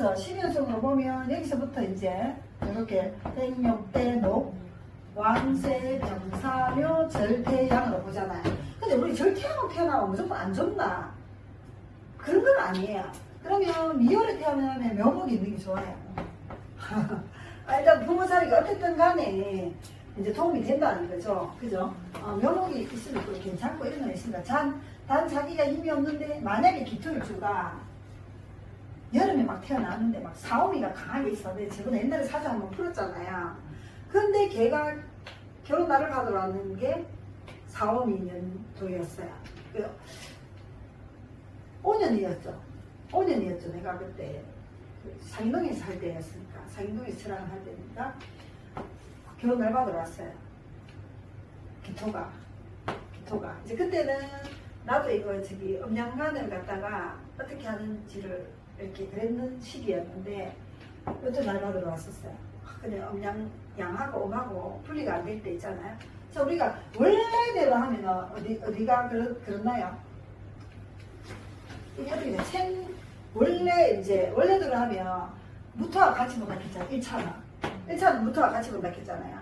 그래서 신현성으로 보면 여기서부터 이제 이렇게 행역대녹 왕세 병사묘 절태양으로 보잖아요. 근데 우리 절태양으로 태어나면 무조건 안 좋나? 그런 건 아니에요. 그러면 미월에 태어나면 묘목이 있는 게 좋아요. 아, 일단 부모 자리가 어쨌든 간에 이제 도움이 된다는 거죠. 그죠? 어, 묘목이 있으면 또 괜찮고 이런 건 있습니다. 단, 단 자기가 힘이 없는데 만약에 기토를 주가 여름에 막 태어났는데 막 사오미가 강하게 있었는데 저번에 옛날에 사주 한번 풀었잖아요. 근데 걔가 결혼 날을 받으러 왔는 게 사오미 년도였어요. 그 5년이었죠. 5년이었죠. 내가 그때 그 상인동에 살 때였으니까 상인동에 철학을 할 때니까 결혼 날 받으러 왔어요. 기토가 기토가 이제 그때는 나도 이거 저기 음양간을 갖다가 어떻게 하는지를 이렇게 그랬는 시기였는데 어떤 날 받으러 왔었어요. 그냥 음양 양하고 음하고 분리가 안 될 때 있잖아요. 그래서 우리가 원래대로 하면 어디 어디가 그렇, 그렇나요? 이게 어떻게 돼? 생 원래 이제 원래대로 하면 무토와 같이 본다했잖아요 1차는 1차는 무토와 같이 본다했잖아요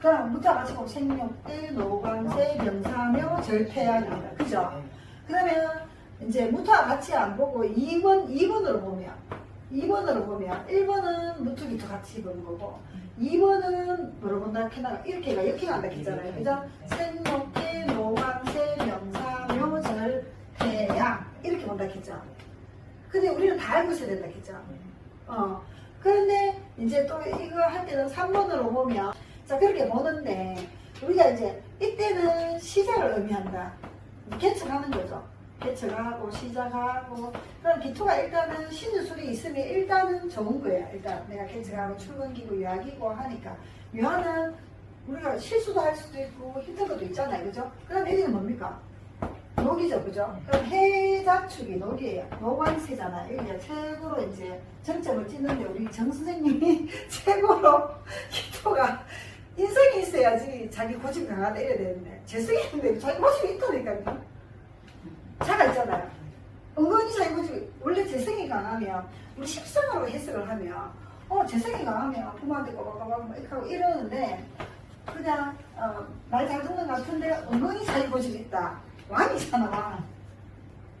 그럼 무토와 같이 보면 생육대, 노관세, 병사묘, 절패양입니다. 그죠? 그러면 이제 무토와 같이 안 보고 2번, 2번으로 보면 2번으로 보면 1번은 무토기토 같이 보는 거고 2번은 뭐로 본다 캐나가 이렇게가 이렇게 간다 했잖아요. 그죠? 생목대, 노관세, 병사묘, 절패양 이렇게 본다 했죠. 근데 우리는 다 알고 있어야 된다 했죠. 어. 그런데 이제 또 이거 할 때는 3번으로 보면 자 그렇게 보는데 우리가 이제 이때는 시작을 의미한다. 개척하는 거죠. 개척하고 시작하고 그럼 기토가 일단은 신유술이 있으면 일단은 좋은 거예요. 일단 내가 개척하고 출근기고 유학이고 하니까 유학은 우리가 실수도 할 수도 있고 힘든 것도 있잖아요. 그죠? 그럼 여기는 뭡니까? 녹이죠, 그죠? 그럼 해자축이 녹이에요. 노관세잖아요. 여기 이제 최고로 이제 정점을 찍는데 우리 정 선생님이 최고로 기토가 인성이 있어야지 자기 고집 강하다 이래야 되는데 재성이 있는데 자기 고집이 있다니까요. 자가 있잖아요. 은근히 자기 고집이 원래 재성이 강하면 우리 십성으로 해석을 하면 어 재성이 강하면 부모한테 꼬박꼬박 막 이렇게 하고 이러는데 그냥 어, 말잘 듣는 것 같은데 은근히 자기 고집이 있다. 왕이잖아 왕.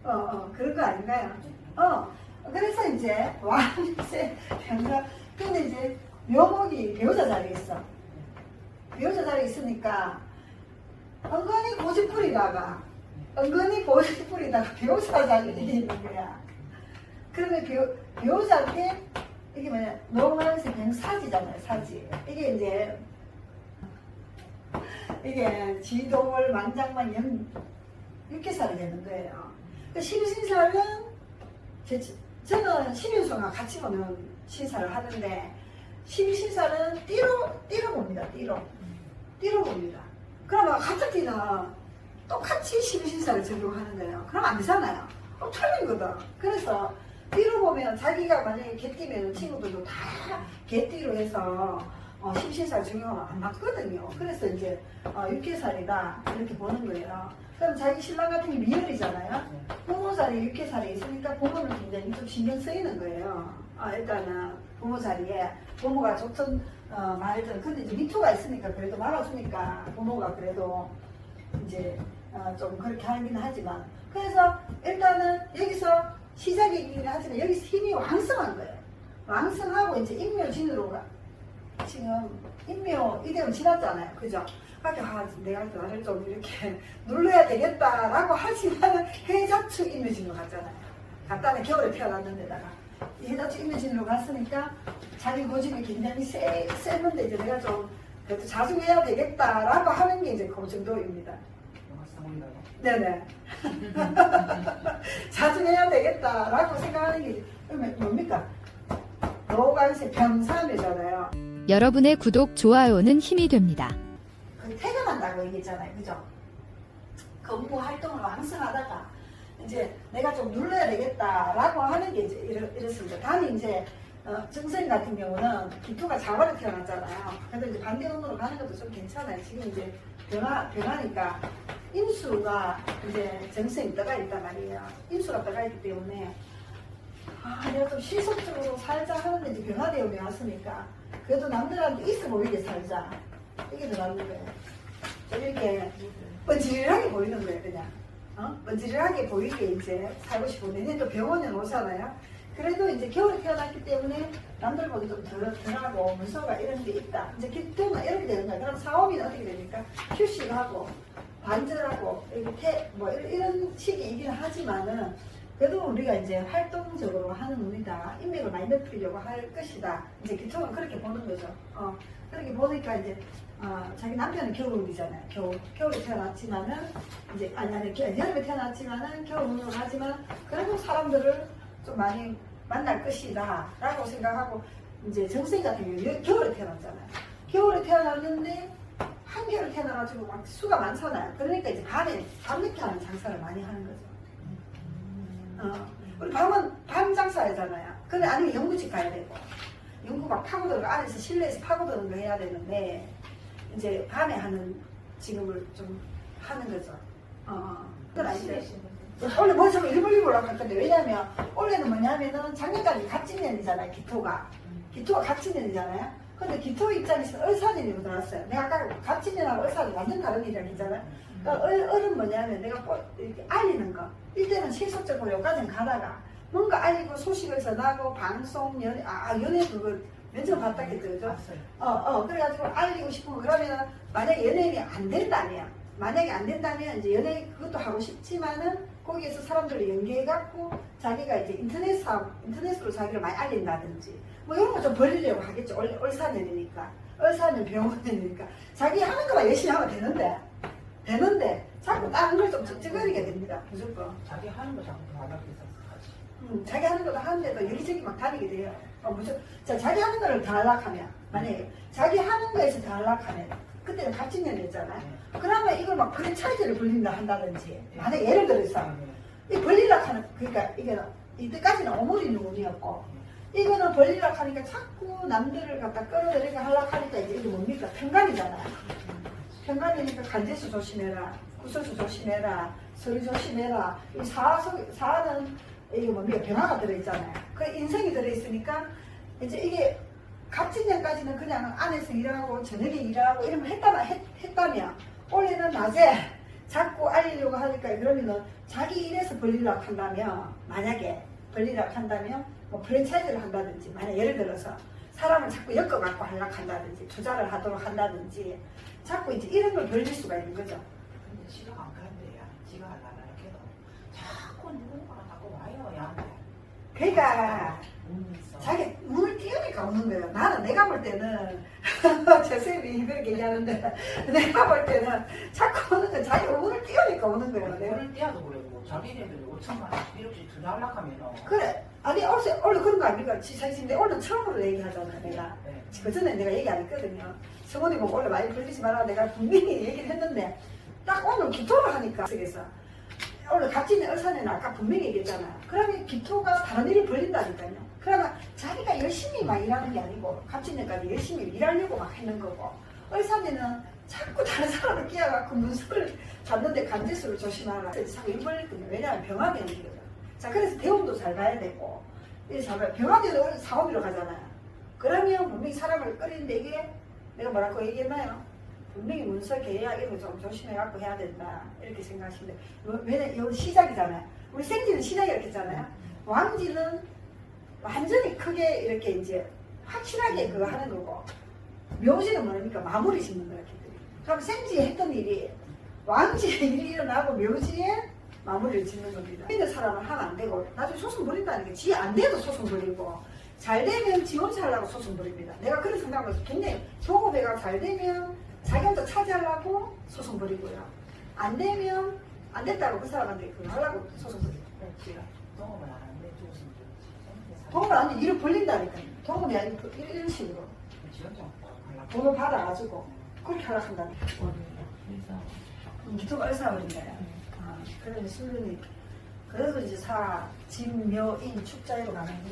어, 어 그런 거 아닌가요? 어 그래서 이제 왕세 병사 근데 이제 묘목이 배우자 자리에 있어. 배우자 자리에 있으니까 은근히 고집부리다가 은근히 고집 부리다가 배우자 자리에 있는 거야. 그러면 배우, 배우자한테 이게 뭐냐 노란색 그냥 사지잖아요 사지. 이게 이제 이게 지도월 만장만 연 이렇게 살이 되는 거예요. 그 심신살은 제, 저는 심윤성과 같이 보는 신사를 하는데 심신살은 띠로 띠로 봅니다. 띠로 띠로 봅니다. 그러면 띠는 똑같이 심신살을 적용하는 거예요. 그럼 안 되잖아요. 어, 틀리거든. 그래서 띠로 보면 자기가 만약에 개띠면 친구들도 다 개띠로 해서 어, 심신살 적용하면 안 맞거든요. 그래서 이제 어, 육개살이다 이렇게 보는 거예요. 그럼 자기 신랑 같은 게 미열이잖아요. 부모 자리에 육개살이 있으니까 부모는 굉장히 좀 신경 쓰이는 거예요. 아, 일단은 부모 자리에 부모가 좋든 어, 말든 근데 이제 미투가 있으니까 그래도 말아주니까 부모가 그래도 이제 어, 좀 그렇게 하긴 하지만 그래서 일단은 여기서 시작이긴 하지만 여기서 힘이 왕성한 거예요. 왕성하고 이제 인묘진으로 가. 지금 인묘 이대로 지났잖아요. 그죠? 아, 내가 나를 좀 이렇게 눌러야 되겠다라고 하지만 해자축 인묘진으로 갔잖아요. 간단히 겨울에 태어났는데다가 이 해자축 인묘진으로 갔으니까 자기 고집이 굉장히 세, 세는데 이제 내가 좀 그래도 자중해야 되겠다라고 하는 게 이제 그 정도입니다. 네네. 자중해야 되겠다라고 생각하는 게 그러면 뭡니까? 노관세 병삼이잖아요. 여러분의 구독, 좋아요는 힘이 됩니다. 그 퇴근한다고 얘기했잖아요. 그죠? 공부 활동을 왕성하다가 이제 내가 좀 눌러야 되겠다라고 하는 게 이제 이렇, 이렇습니다. 다음에 이제 어, 정생 같은 경우는 기토가 자발에 태어났잖아요. 그래도 이제 반대론으로 가는 것도 좀 괜찮아요. 지금 이제 변화, 변하니까 임수가 이제 정생이 떠가 있단 말이에요. 임수가 떠가 있기 때문에 아, 내가 좀 실속적으로 살자 하는데 이제 변화되어 왔으니까 그래도 남들한테 있어 보이게 살자. 이게 더 나은 거예요. 좀 이렇게 번지르하게 보이는 거예요, 그냥. 어? 번지르하게 보이게 이제 살고 싶고 내년 또 병원에 오잖아요. 그래도 이제 겨울에 태어났기 때문에 남들보다 좀 덜, 덜하고 문서가 이런 게 있다. 이제 기토나 이렇게 되는 거야. 그럼 사업이 어떻게 됩니까? 휴식하고 반절하고 이렇게 뭐 이런, 식이긴 하지만은 그래도 우리가 이제 활동적으로 하는 운이다. 인맥을 많이 넓히려고 할 것이다. 이제 기토는 그렇게 보는 거죠. 어, 그렇게 보니까 이제 어, 자기 남편은 겨울이잖아요. 겨울. 겨울에 태어났지만은 이제 아니 아니 겨- 여름에 태어났지만은 겨울 운으로 하지만 그래도 사람들을 좀 많이 만날 것이다 라고 생각하고 이제 정생 같은 경우 는 겨울에 태어났잖아요. 겨울에 태어났는데 한겨울에 태어나가지고 막 수가 많잖아요. 그러니까 이제 밤에 밤늦게 하는 장사를 많이 하는 거죠. 어, 우리 밤은 밤 장사하잖아요. 근데 아니면 연구집 가야 되고 연구 막거 안에서 실내에서 파고드는 거 해야 되는데 이제 밤에 하는 직업을 좀 하는 거죠. 어, 그건 아닌데. 원래 머릿속에 일벌리고 올라갈 건데 왜냐면 원래는 뭐냐면은 작년까지 갑진년이잖아요 기토가. 기토가 갑진년이잖아요. 근데 기토 입장에서 을사년이 들어왔어요. 내가 아까 갑진년하고 을사년 완전 다른 일이라 했잖아요. 그러니까 을, 을은 뭐냐면 내가 꼭 이렇게 알리는 거. 이때는 실속적으로 여기까지는 가다가 뭔가 알리고 소식을 전하고 방송 연예 아 아, 연예 그거 면접 봤다 했죠. 그죠? 봤어요. 어, 어, 그래가지고 알리고 싶으면 그러면 만약에 연예인이 안 된다면, 만약에 안 된다면 이제 연예인 그것도 하고 싶지만은 거기에서 사람들을 연계해갖고 자기가 이제 인터넷 사업, 인터넷으로 자기를 많이 알린다든지 뭐 이런 거 좀 벌리려고 하겠죠. 올, 올사년이니까. 올사년 병원이니까. 자기 하는 거만 열심히 하면 되는데, 되는데 자꾸 다른 걸좀 찝찝거리게 됩니다. 무조건. 자기 하는 거 자꾸 바닥에서 하지. 음, 자기 하는 것도 하는데도 여기저기 막 다니게 돼요. 어, 무슨, 자, 자기 하는 거를 다 연락하면, 만약에 자기 하는 거에서 다 연락하면, 그때는 갑진년이었잖아요. 그러면 이걸 막 프랜차이즈를 불린다 한다든지, 만약에 예를 들어서, 이 벌리라 하는, 그러니까 이게 이때까지는 오므리는 운이었고, 이거는 벌리라 하니까 자꾸 남들을 갖다 끌어들이게 하려고 하니까 이제 이게 뭡니까? 편간이잖아요. 편간이니까 간제수 조심해라, 구설수 조심해라, 서리 조심해라. 이 사, 사는 이게 뭡니까? 변화가 들어있잖아요. 그 인생이 들어있으니까 이제 이게 갑진년까지는 그냥 안에서 일하고 저녁에 일하고 이러면 했다면, 했, 했다면 원래는 낮에 자꾸 알리려고 하니까 그러면은 자기 일에서 벌리려고 한다면 만약에 벌리려고 한다면 뭐 프랜차이즈를 한다든지 만약 예를 들어서 사람을 자꾸 엮어갖고 하려고 한다든지 투자를 하도록 한다든지 자꾸 이제 이런 걸 벌릴 수가 있는 거죠. 근데 지가 안 간대야. 지가 안 하려고 해도 자꾸 누군가가 자꾸 와요, 야한테. 그러니까. 자기 띄우니까 오는 거예요. 나는 내가 볼 때는 제쌤이 그렇게 얘기하는데 내가 볼 때는 자꾸 오는 건 자기가 눈을 띄우니까 오는 거예요. 내가. 돈을 떼어도 그러고 자기네들이 5천만 원, 1억씩 투자하려고 하면 그래. 아니 어제 원래 그런 거 아닙니까? 지사님인데 오늘 처음으로 얘기하잖아 내가. 네. 그 전에 내가 얘기 안 했거든요. 성원이 보고 원래 많이 걸리지 마라 내가 분명히 얘기를 했는데 딱 오늘 기토를 하니까 그래서 오늘 갑진의 을사는 아까 분명히 얘기했잖아요. 그러면 기토가 다른 일이 벌린다니까요. 그러면 자기가 열심히 막 일하는 게 아니고 갑진년까지 열심히 일하려고 막 하는 거고 을사년은 자꾸 다른 사람을 끼어갖고 문서를 잡는데 간제수를 조심하라. 자꾸 일 벌리거든요. 왜냐하면 병합이 있는 거죠. 자 그래서 대운도 잘 봐야 되고 병합에도 사업이로 가잖아요. 그러면 분명히 사람을 끌이는데 이게 내가 뭐라고 얘기했나요? 분명히 문서 계약 이런 거 좀 조심해갖고 해야 된다 이렇게 생각하시는데 왜냐 이건 시작이잖아요. 우리 생지는 시작이라고 했잖아요. 왕지는 완전히 크게 이렇게 이제 확실하게 그거 하는 거고 묘지는 뭐니까 마무리 짓는 거야. 그럼 생지에 했던 일이 왕지에 일이 일어나고 묘지에 마무리를 짓는 겁니다. 있는 사람은 하면 안 되고 나중에 소송 부린다는 게 지 안 돼도 소송 부리고 잘 되면 지 혼자 하려고 소송 부립니다. 내가 그런 생각을 해서 굉장히 조고배가 잘 되면 자기 혼자 차지하려고 소송 부리고요. 안 되면 안 됐다고 그 사람한테 그거 하려고 소송 부리고. 지가 동업을 안 하는데 좋지. 돈을 안 돼. 일을 벌린다니까요. 돈이 아니고 그 이런 식으로. 돈을 받아가지고 그렇게 한다니까. 그래서 유튜브. 아, 그러면 술륜이 그래서 이제 사, 진묘인 축자로 가는 거죠.